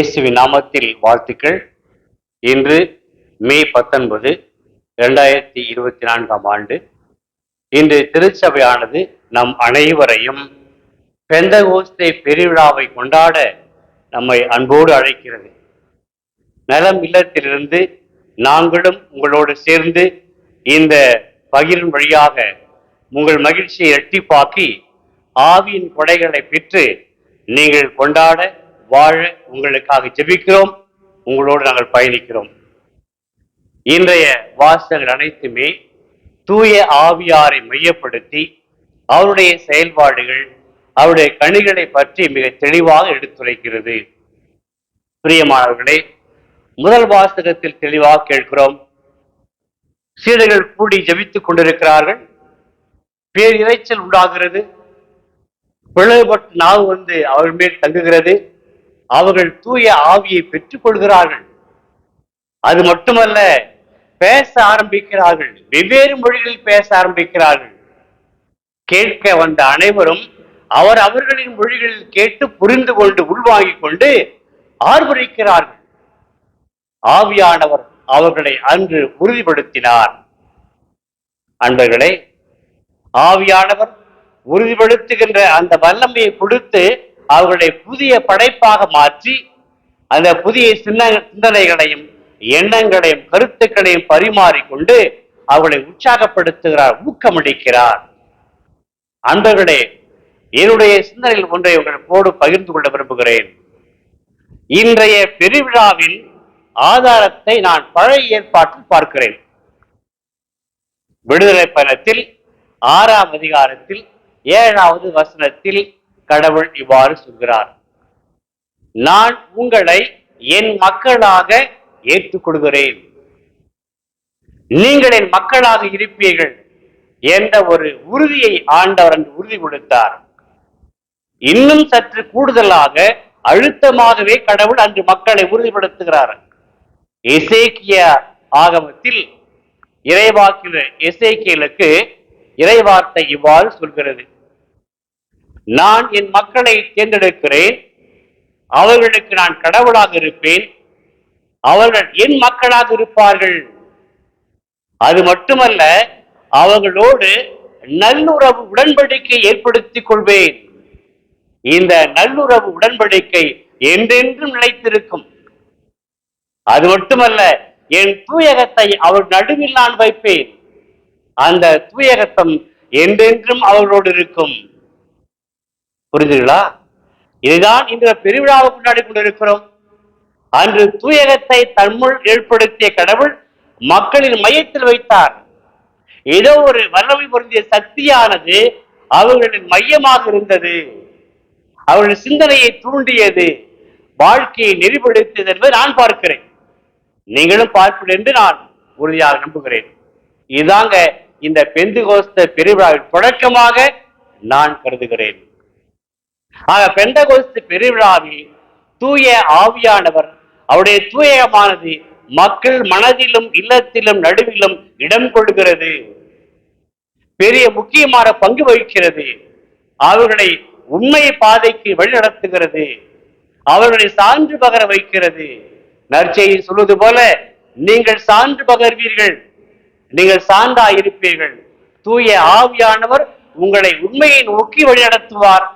இயேசுவின் நாமத்தில் வாழ்த்துக்கள். இன்று மே பத்தொன்பது இரண்டாயிரத்தி இருபத்தி நான்காம் ஆண்டு. இன்று திருச்சபையானது நம் அனைவரையும் பெந்தகோஸ்தே பெருவிழாவை கொண்டாட நம்மை அன்போடு அழைக்கிறது. நலம் இல்லத்திலிருந்து நாங்களும் உங்களோடு சேர்ந்து இந்த பகிரின் வழியாக உங்கள் மகிழ்ச்சியை எட்டிப்பாக்கி ஆவியின் கொடைகளை பெற்று நீங்கள் கொண்டாட வாழ உங்களுக்காக ஜெபிக்கிறோம். உங்களோடு நாங்கள் பயணிக்கிறோம். இன்றைய வாசகங்கள் அனைத்துமே தூய ஆவியாரை மையப்படுத்தி அவருடைய செயல்பாடுகள் அவருடைய கணிகளை பற்றி மிக தெளிவாக எடுத்துரைக்கிறது. பிரியமானவர்களே முதல் வாசகத்தில் தெளிவாக கேட்கிறோம். சீடர்கள் கூடி ஜபித்துக் கொண்டிருக்கிறார்கள். பேர் இறைச்சல் உண்டாகிறது. பிளவுபட்டு நாவு வந்து அவர்கள் மேல் தங்குகிறது. அவர்கள் தூய ஆவியை பெற்றுக் கொள்கிறார்கள் அது மட்டுமல்ல பேச ஆரம்பிக்கிறார்கள். வெவ்வேறு மொழிகளில் பேச ஆரம்பிக்கிறார்கள். கேட்க வந்த அனைவரும் அவர் அவர்களின் மொழிகளில் கேட்டு புரிந்து கொண்டு உள்வாங்கிக் கொண்டு ஆர்வரிக்கிறார்கள் ஆவியானவர் அவர்களை அன்று உறுதிப்படுத்தினார். அன்பர்களே ஆவியானவர் உறுதிப்படுத்துகின்ற அந்த வல்லமையை கொடுத்து அவர்களை புதிய படைப்பாக மாற்றி அந்த புதிய சின்ன சிந்தனைகளையும் எண்ணங்களையும் கருத்துக்களையும் பரிமாறிக்கொண்டு அவர்களை உற்சாகப்படுத்துகிறார் ஊக்கமளிக்கிறார். அன்பர்களே என்னுடைய சிந்தனையில் ஒன்றை உங்களோடு பகிர்ந்து கொள்ள விரும்புகிறேன். இன்றைய பெருவிழாவின் ஆதாரத்தை நான் பழைய ஏற்பாட்டில் பார்க்கிறேன். விடுதலை பயணத்தில் ஆறாம் அதிகாரத்தில் ஏழாவது வசனத்தில் கடவுள் இவ்வாறு சொல்கிறார். நான் உங்களை என் மக்களாக ஏற்றுக்கொள்கிறேன். நீங்கள் என் மக்களாக இருப்பீர்கள். என்ற ஒரு உறுதியை ஆண்டவர் அன்று உறுதி கொடுத்தார். இன்னும் சற்று கூடுதலாக அழுத்தமாகவே கடவுள் அன்று மக்களை உறுதிப்படுத்துகிறார். எசேக்கிய ஆகமத்தில் இறைவாக்கிற எசேக்கியலுக்கு இறைவார்த்தை இவ்வாறு சொல்கிறது. நான் என் மக்களை தேர்ந்தெடுக்கிறேன். அவர்களுக்கு நான் கடவுளாக இருப்பேன். அவர்கள் என் மக்களாக இருப்பார்கள். அது மட்டுமல்ல அவர்களோடு நல்லுறவு உடன்படிக்கை ஏற்படுத்திக் கொள்வேன். இந்த நல்லுறவு உடன்படிக்கை என்றென்றும் நிலைத்திருக்கும். அது மட்டுமல்ல என் தூயகத்தை அவர் நடுவில் நான் வைப்பேன். அந்த தூயகத்தம் என்றென்றும் அவர்களோடு இருக்கும். புரிஞ்சுங்களா இதுதான் இந்த பெருவிழாவை கொண்டாடி கொண்டிருக்கிறோம். அன்று தூயகத்தை தன்முள் ஏற்படுத்திய கடவுள் மக்களின் மையத்தில் வைத்தார். ஏதோ ஒரு வல்லமை பொருந்திய சக்தியானது அவர்களின் மையமாக இருந்தது. அவர்கள் சிந்தனையை தூண்டியது. வாழ்க்கையை நெறிப்படுத்தியது என்பதை நான் பார்க்கிறேன். நீங்களும் பார்ப்பீர்கள் என்று நான் உறுதியாக நம்புகிறேன். இதாங்க இந்த பெந்துகோஸ்த பெருவிழாவின் தொடக்கமாக நான் கருதுகிறேன். ஆக பெந்தகோஸ்து பெருவிழாவில் தூய ஆவியானவர் அவருடைய தூயமானது மக்கள் மனதிலும் இல்லத்திலும் நடுவிலும் இடம் கொள்கிறது பெரிய முக்கியமான பங்கு வகிக்கிறது. அவர்களை உண்மை பாதைக்கு வழிநடத்துகிறது அவர்களை சான்று பகர வைக்கிறது. நற்செய்தி சொல்வது போல நீங்கள் சான்று பகர்வீர்கள். நீங்கள் சான்றா இருப்பீர்கள் தூய ஆவியானவர் உங்களை உண்மையை நோக்கி வழிநடத்துவார்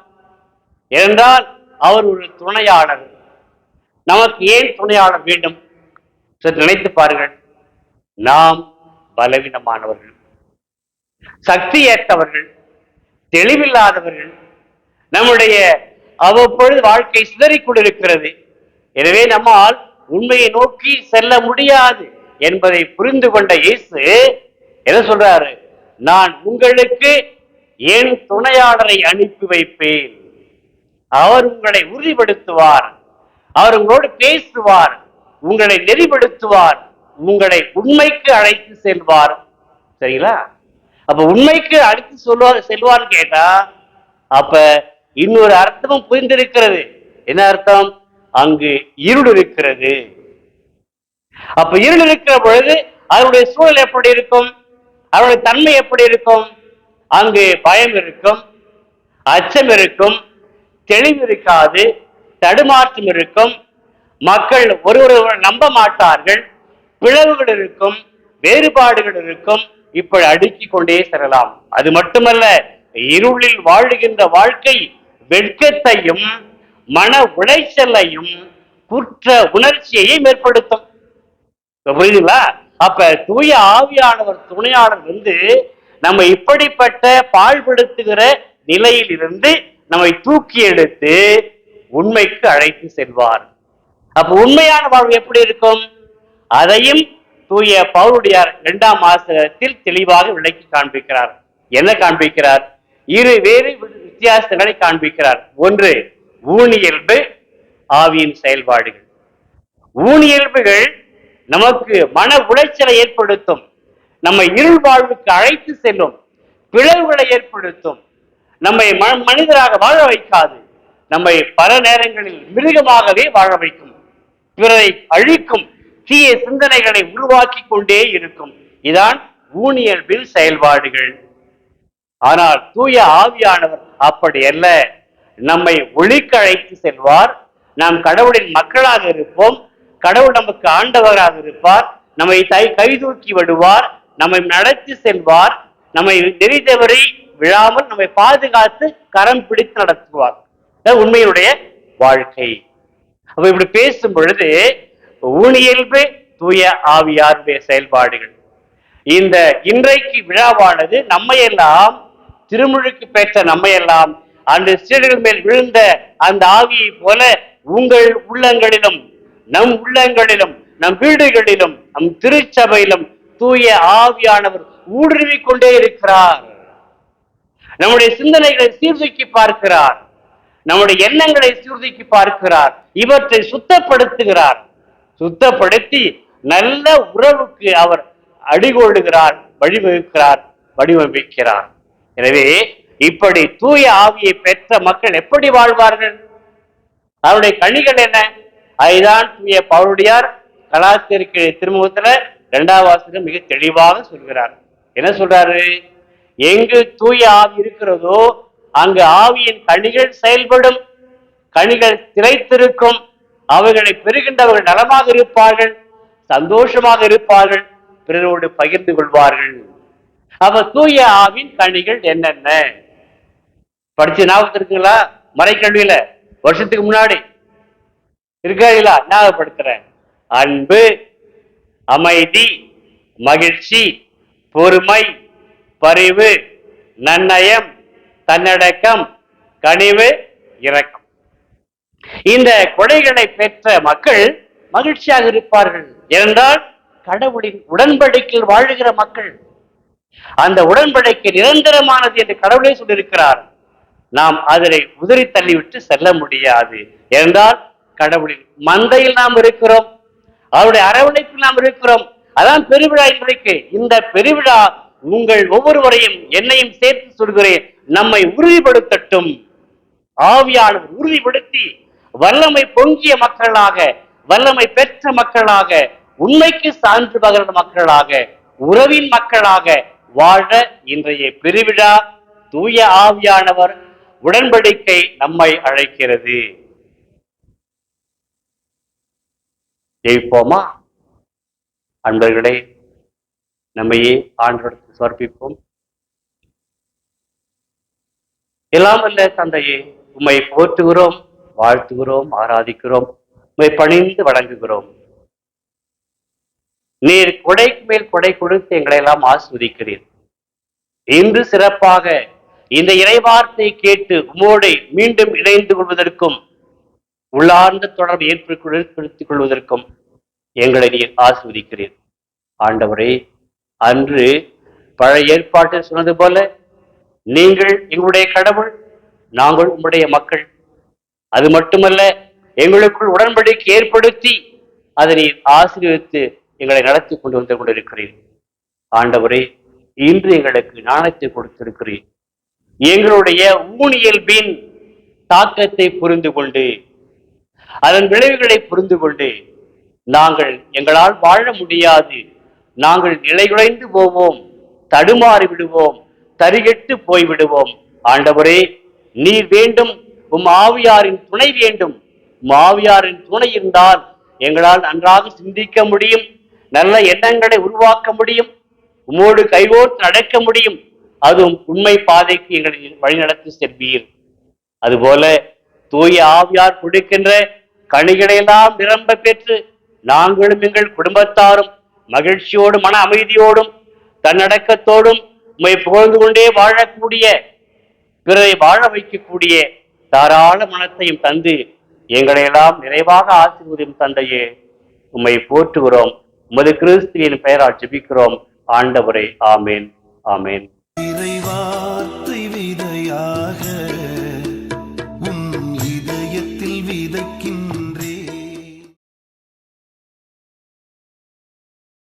என்றால் அவர் ஒரு துணையாளர். நமக்கு ஏன் துணையாளர் வேண்டும்? சற்று நினைத்து பாருங்கள். நாம் பலவீனமானவர்கள். சக்தி ஏற்றவர்கள் தெளிவில்லாதவர்கள். நம்முடைய அவ்வப்பொழுது வாழ்க்கை சிதறிக் கொண்டிருக்கிறது. எனவே நம்மால் உண்மையை நோக்கி செல்ல முடியாது என்பதை புரிந்து கொண்ட இயேசு என்ன சொல்றாரு? நான் உங்களுக்கு என் துணையாளரை அனுப்பி வைப்பேன்? அவர் உங்களை உறுதிப்படுத்துவார். அவர் உங்களோடு பேசுவார். உங்களை நெறிப்படுத்துவார். உங்களை உண்மைக்கு அழைத்து செல்வார். சரிங்களா? அப்ப உண்மைக்கு அழைத்து சொல்வார் செல்வார் கேட்டா அப்ப இன்னொரு அர்த்தமும் புரிந்திருக்கிறது. என்ன அர்த்தம்? அங்கு இருள் இருக்கிறது. அப்ப இருள் இருக்கிற பொழுது அதனுடைய சூழல் எப்படி இருக்கும்? அதனுடைய தன்மை எப்படி இருக்கும்? அங்கு பயம் இருக்கும் அச்சம் இருக்கும் தெளிவு இருக்காது தடுமாற்றம் இருக்கும் மக்கள் ஒருவர் ஒருவர் நம்ப மாட்டார்கள் பிளவுகள் இருக்கும் வேறுபாடுகள் இருக்கும் இப்படி அடுக்கிக் கொண்டே செல்லலாம். அது மட்டுமல்ல இருளில் வாழுகின்ற வாழ்க்கை வெட்கத்தையும் மன உளைச்சலையும் குற்ற உணர்ச்சியையும் ஏற்படுத்தும். புரியுதுங்களா? அப்ப தூய ஆவியானவர் துணையாளர் வந்து நம்ம இப்படிப்பட்ட பாழ்படுத்துகிற நிலையில் இருந்து நம்மை தூக்கி எடுத்து உண்மைக்கு அழைத்து செல்வார். அப்ப உண்மையான வாழ்வு எப்படி இருக்கும்? அதையும் தூய பவுருடையார் இரண்டாம் ஆசிரியத்தில் தெளிவாக விளக்கி காண்பிக்கிறார். என்ன காண்பிக்கிறார்? இரு வேறு வித்தியாசங்களை காண்பிக்கிறார். ஒன்று ஊனியல்பு ஆவியின் செயல்பாடுகள். ஊனியல்புகள் நமக்கு மன உளைச்சலை ஏற்படுத்தும். நம்மை இருள் வாழ்வுக்கு அழைத்து செல்லும் பிளவுகளை ஏற்படுத்தும். நம்மை மனிதராக வாழ வைக்காது. நம்மை பல நேரங்களில் மிருகமாகவே வாழ வைக்கும். பிறரை அழிக்கும் தீய சிந்தனைகளை உருவாக்கி கொண்டே இருக்கும். இதான் ஊனியல்பின் செயல்பாடுகள். ஆனால் தூய ஆவியானவர் அப்படி அல்ல. நம்மை ஒளிக்கழைத்து செல்வார். நாம் கடவுளின் மக்களாக இருப்போம். கடவுள் நமக்கு ஆண்டவராக இருப்பார். நம்மை தை கைதூக்கி விடுவார். நம்மை நடத்தி செல்வார். நம்மை நெறி தவறி விழாமல் நம்மை பாதுகாத்து கரம் பிடித்து நடத்துவார். உண்மையுடைய வாழ்க்கை. அப்ப இப்படி பேசும் பொழுது ஊனியல்பு தூய ஆவியாருடைய செயல்பாடுகள். இந்த இன்றைக்கு விழாவானது நம்மையெல்லாம் திருமுழுக்கு பெற்ற நம்மையெல்லாம் அந்த சீடர்கள் மேல் விழுந்த அந்த ஆவியை போல உங்கள் உள்ளங்களிலும் நம் உள்ளங்களிலும் நம் வீடுகளிலும் நம் திருச்சபையிலும் தூய ஆவியானவர் ஊடுருவிக் கொண்டே இருக்கிறார். நம்முடைய சிந்தனைகளை சீர்தூக்கி பார்க்கிறார். நம்முடைய எண்ணங்களை சீர்தூக்கி பார்க்கிறார். இவற்றை சுத்தப்படுத்துகிறார். சுத்தப்படுத்தி நல்ல உறவுக்கு அவர் அடிகோடுகிறார் வழிவகுக்கிறார் வடிவமைக்கிறார். எனவே இப்படி தூய ஆவியை பெற்ற மக்கள் எப்படி வாழ்வார்கள்? அவருடைய கணிகள் என்ன? அதுதான் தூய பவுருடையார் கலாத்திற்கு திருமுகத்துல இரண்டாவது ஆசிரியர் மிக தெளிவாக சொல்கிறார். என்ன சொல்றாரு? எங்கு தூய ஆவி இருக்கிறதோ அங்கு ஆவியின் கனிகள் செயல்படும். கனிகள் திரைத்திருக்கும். அவர்களை பெறுகின்றவர்கள் நலமாக இருப்பார்கள் சந்தோஷமாக இருப்பார்கள் பிறரோடு பகிர்ந்து கொள்வார்கள். அப்ப தூய ஆவின் கனிகள் என்னென்ன? படிச்சு ஞாபகத்து இருக்குங்களா? மறைக்கல்வியில வருஷத்துக்கு முன்னாடி. இருக்காங்களா ஞாபகப்படுத்துறேன். அன்பு அமைதி மகிழ்ச்சி பொறுமை பரிவு நன்னயம் தன்னடக்கம் கனிவு இரக்கம். இந்த கொடைகளை பெற்ற மக்கள் மகிழ்ச்சியாக இருப்பார்கள். என்றால் கடவுளின் உடன்படிக்கையில் வாழுகிற மக்கள். அந்த உடன்படிக்கை நிரந்தரமானது என்று கடவுளே சொல்லியிருக்கிறார். நாம் அதனை உதறி தள்ளிவிட்டு செல்ல முடியாது. என்றால் கடவுளின் மந்தையில் நாம் இருக்கிறோம். அவருடைய அரவணைப்பில் நாம் இருக்கிறோம். அதான் பெருவிழா இன்றைக்கு இந்த பெருவிழா உங்கள் ஒவ்வொருவரையும் என்னையும் சேர்த்து சொல்கிறேன். நம்மை உறுதிப்படுத்தட்டும். ஆவியாளர் உறுதிப்படுத்தி வல்லமை பொங்கிய மக்களாக வல்லமை பெற்ற மக்களாக உண்மைக்கு சான்று பகர்ந்த மக்களாக உறவின் மக்களாக வாழ இன்றைய பெருவிழா தூய ஆவியானவர் உடன்படிக்கை நம்மை அழைக்கிறது. ஜெயிப்போமா? அன்பர்களே நம்மையே ஆண்டவருக்கு சமர்ப்பிப்போம். எல்லாம் அல்ல தந்தையே உம்மை போற்றுகிறோம் வாழ்த்துகிறோம் ஆராதிக்கிறோம் உம்மை பணிந்து வணங்குகிறோம். நீர் கொடைக்கு மேல் கொடை கொடுத்து எங்களை எல்லாம் ஆஸ்வதிக்கிறீர். இன்று சிறப்பாக இந்த இறைவார்த்தை கேட்டு உமோடை மீண்டும் இணைந்து கொள்வதற்கும் உள்ளார்ந்த தொடர்பு ஏற்படுத்திக் கொள்வதற்கும் எங்களை நீர் ஆஸ்வதிக்கிறீர். ஆண்டவரே அன்று பழைய ஏற்பாட்டில் சொன்னது போல நீங்கள் எங்களுடைய கடவுள் நாங்கள் உங்களுடைய மக்கள். அது மட்டுமல்ல எங்களுக்குள் உடன்படிக்கை ஏற்படுத்தி அதனை ஆசீர்வித்து எங்களை நடத்தி கொண்டு வந்து கொண்டிருக்கிறீர். ஆண்டவரே இன்று எங்களுக்கு நாணயத்தை கொடுத்திருக்கிறீர். எங்களுடைய ஊனியல்பின் தாக்கத்தை புரிந்து கொண்டு அதன் விளைவுகளை புரிந்து கொண்டு நாங்கள் எங்களால் வாழ முடியாது நாங்கள் நிலைகுலைந்து போவோம் தடுமாறி விடுவோம் தரிகெட்டு போய் விடுவோம் ஆண்டவரே நீர் வேண்டும் உம் ஆவியாரின் துணை வேண்டும். உம் ஆவியாரின் துணை இருந்தால் எங்களால் நன்றாக சிந்திக்க முடியும் நல்ல எண்ணங்களை உருவாக்க முடியும் உம்மோடு கைகோர்த்து நடக்க முடியும். அதுவும் உண்மை பாதைக்கு எங்களை வழிநடத்தி செல்வீர். அதுபோல தூய ஆவியார் கொடுக்கின்ற கனிகளையெல்லாம் நிரம்ப பெற்று நாங்களும் எங்கள் குடும்பத்தாரும் மகிழ்ச்சியோடும் மன அமைதியோடும் தன்னடக்கத்தோடும் உம்மை புகழ்ந்து கொண்டே வாழக்கூடிய பிறரை வாழ வைக்கக்கூடிய தாராள மனத்தையும் தந்து எங்களை எல்லாம் நிறைவாக ஆசிர்வதியும் தந்தையே உம்மை போற்றுகிறோம். உமது கிறிஸ்துவின் பெயரால் ஜெபிக்கிறோம். ஆண்டவரே ஆமேன் ஆமேன்.